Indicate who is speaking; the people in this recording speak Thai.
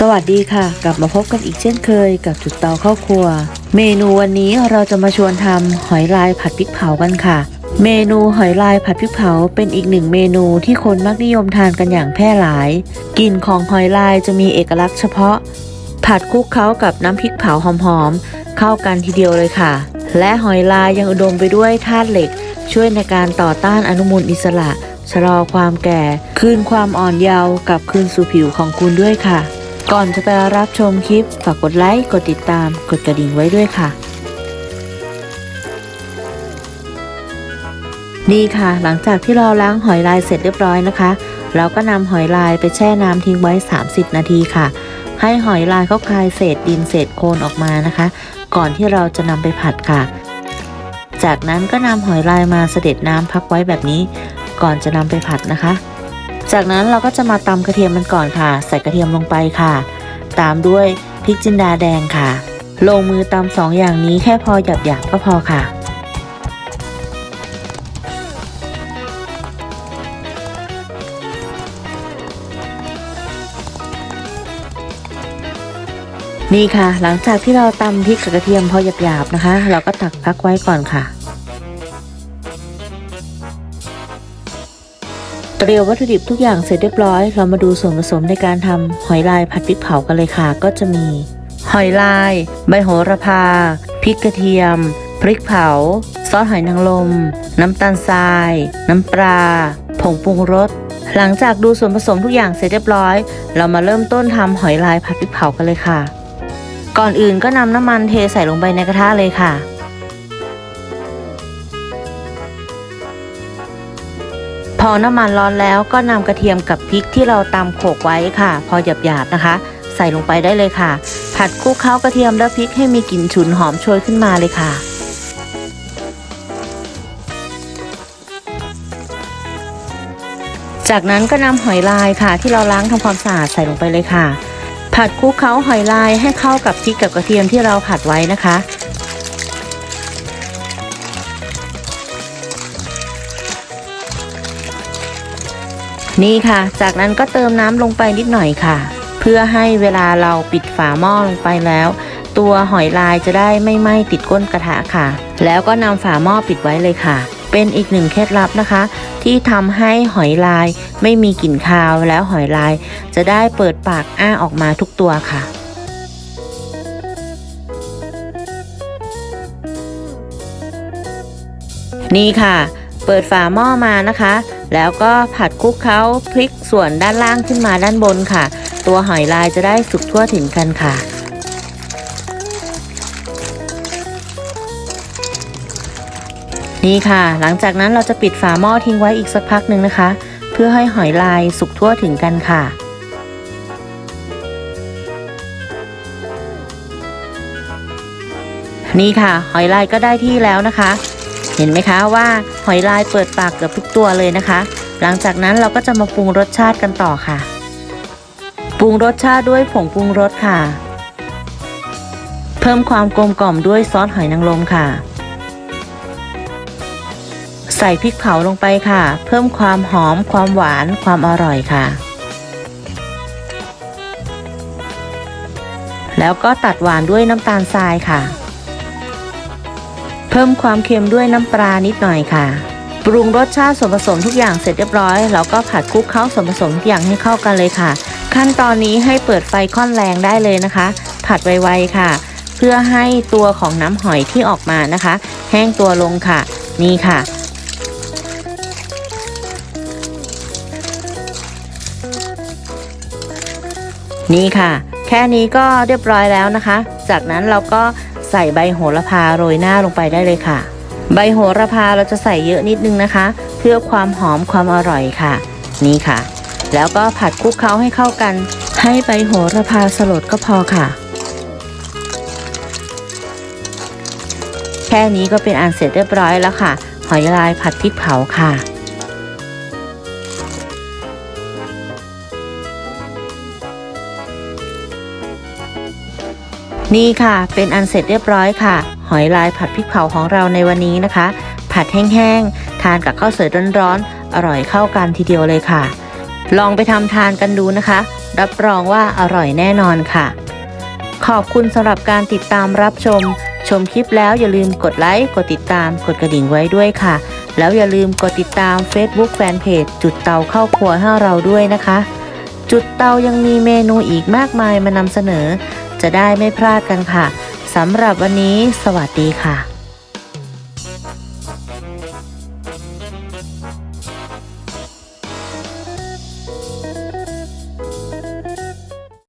Speaker 1: สวัสดีค่ะ กลับมาพบกันอีกเช่นเคยกับจุดเตาข้าวครัว เมนูวันนี้เราจะมาชวนทำหอยลายผัดพริกเผากันค่ะ เมนูหอยลายผัดพริกเผาเป็นอีกหนึ่งเมนูที่คนมักนิยมทานกันอย่างแพร่หลายกลิ่นของหอยลายจะมีเอกลักษณ์เฉพาะ ผัดคลุกเคล้ากับน้ำพริกเผาหอมๆเข้ากันทีเดียวเลยค่ะ และหอยลายยังอุดมไปด้วยธาตุเหล็ก ช่วยในการต่อต้านอนุมูลอิสระชะลอความแก่ คืนความอ่อนเยาว์กับคืนสู่ผิวของคุณด้วยค่ะ ก่อนจะไปรับชมคลิป ฝากกดไลค์ กดติดตาม กดกระดิ่งไว้ด้วยค่ะ นี่ค่ะ หลังจากที่เราล้างหอยลายเสร็จเรียบร้อยนะคะ เราก็นำหอยลายไปแช่น้ำทิ้งไว้ 30 นาทีค่ะ ให้หอยลายเขาคลายเศษดินเศษโคลนออกมานะคะ ก่อนที่เราจะนำไปผัดค่ะ จากนั้นก็นำหอยลายมาเสด็จน้ำพักไว้แบบนี้ ก่อนจะนำไปผัดนะคะ จากนั้นเราก็จะมาตำกระเทียมมันก่อนค่ะ ใส่กระเทียมลงไปค่ะ ตามด้วยพริกจินดาแดงค่ะ ลงมือตำสองอย่างนี้แค่พอหยาบๆก็พอค่ะนี่ค่ะ หลังจากที่เราตำพริกกับกระเทียมพอหยาบๆนะคะ เราก็ตักพักไว้ก่อนค่ะ เตรียมวัตถุดิบทุกอย่างเสร็จเรียบร้อย เรามาดูส่วนผสมในการทำหอยลายผัดพริกเผากันเลยค่ะ ก็จะมี หอยลาย ใบโหระพา พริกกระเทียม พริกเผา ซอสหอยนางรมน้ำตาลทราย น้ำปลา ผงปรุงรส หลังจากดูส่วนผสมทุกอย่างเสร็จเรียบร้อย เรามาเริ่มต้นทำหอยลายผัดพริกเผากันเลยค่ะ ก่อนอื่นก็นำน้ำมันเทใส่ลงไปในกระทะเลยค่ะ อน้ำมันร้อนแล้วก็นำกระเทียมกับพริกที่เราตำโขกไว้ค่ะ พอหยาบๆนะคะ ใส่ลงไปได้เลยค่ะ ผัดคลุกเคล้ากระเทียมและพริกให้มีกลิ่นฉุนหอมโชยขึ้นมาเลยค่ะจากนั้นก็นำหอยลายค่ะ ที่เราล้างทำความสะอาดใส่ลงไปเลยค่ะ ผัดคลุกเคล้าหอยลายให้เข้ากับพริกกับกระเทียมที่เราผัดไว้นะคะ นี่ค่ะ จากนั้นก็เติมน้ำลงไปนิดหน่อยค่ะ เพื่อให้เวลาเราปิดฝาหม้อลงไปแล้ว ตัวหอยลายจะได้ไม่ไหม้ติดก้นกระทะค่ะ แล้วก็นำฝาหม้อปิดไว้เลยค่ะ เป็นอีกหนึ่งเคล็ดลับนะคะ ที่ทำให้หอยลายไม่มีกลิ่นคาวแล้วหอยลาย จะได้เปิดปากอ้าออกมาทุกตัวค่ะนี่ค่ะ เปิดฝาหม้อมานะคะ แล้วก็ผัดคลุกเคล้าพลิกส่วนด้านล่างขึ้นมาด้านบนค่ะ ตัวหอยลายจะได้สุกทั่วถึงกันค่ะ นี่ค่ะ หลังจากนั้นเราจะปิดฝาหม้อทิ้งไว้อีกสักพักหนึ่งนะคะ เพื่อให้หอยลายสุกทั่วถึงกันค่ะนี่ค่ะ หอยลายก็ได้ที่แล้วนะคะ เห็นไหมคะว่าหอยลายเปิดปากเกือบทุกตัวเลยนะคะ หลังจากนั้นเราก็จะมาปรุงรสชาติกันต่อค่ะ ปรุงรสชาติด้วยผงปรุงรสค่ะ เพิ่มความกลมกล่อมด้วยซอสหอยนางรมค่ะ ใส่พริกเผาลงไปค่ะ เพิ่มความหอม ความหวาน ความอร่อยค่ะ แล้วก็ตัดหวานด้วยน้ำตาลทรายค่ะ พิ่มความเค็มด้วยน้ำปลานิดหน่อยค่ะ ปรุงรสชาติส่วนผสมทุกอย่างเสร็จเรียบร้อยแล้วก็ผัดคลุกเคล้าส่วนผสมทุกอย่างให้เข้ากันเลยค่ะ ขั้นตอนนี้ให้เปิดไฟค่อนแรงได้เลยนะคะ ผัดไวๆค่ะ เพื่อให้ตัวของน้ำหอยที่ออกมานะคะ แห้งตัวลงค่ะ นี่ค่ะนี่ค่ะ แค่นี้ก็เรียบร้อยแล้วนะคะ จากนั้นเราก็ ส่ใบโหระพาโรยหน้าลงไปได้เลยค่ะ ใบโหระพาเราจะใส่เยอะนิดนึงนะคะ เพื่อความหอมความอร่อยค่ะ นี่ค่ะ แล้วก็ผัดคลุกเคล้าให้เข้ากัน ให้ใบโหระพาสลดก็พอค่ะ แค่นี้ก็เป็นอันเสร็จเรียบร้อยแล้วค่ะ หอยลายผัดพริกเผาค่ะ นี่ค่ะ เป็นอันเสร็จเรียบร้อยค่ะ หอยลายผัดพริกเผาของเราในวันนี้นะคะ ผัดแห้งๆ ทานกับข้าวสวยร้อนๆ อร่อยเข้ากันทีเดียวเลยค่ะ ลองไปทำทานกันดูนะคะ รับรองว่าอร่อยแน่นอนค่ะ ขอบคุณสำหรับการติดตามรับชม ชมคลิปแล้วอย่าลืมกดไลค์ กดติดตาม กดกระดิ่งไว้ด้วยค่ะ แล้วอย่าลืมกดติดตาม Facebook Fanpage จุดเตาเข้าครัวให้เราด้วยนะคะ จุดเตายังมีเมนูอีกมากมายมานำเสนอ จะได้ไม่พลาดกันค่ะสำหรับวันนี้ สวัสดีค่ะ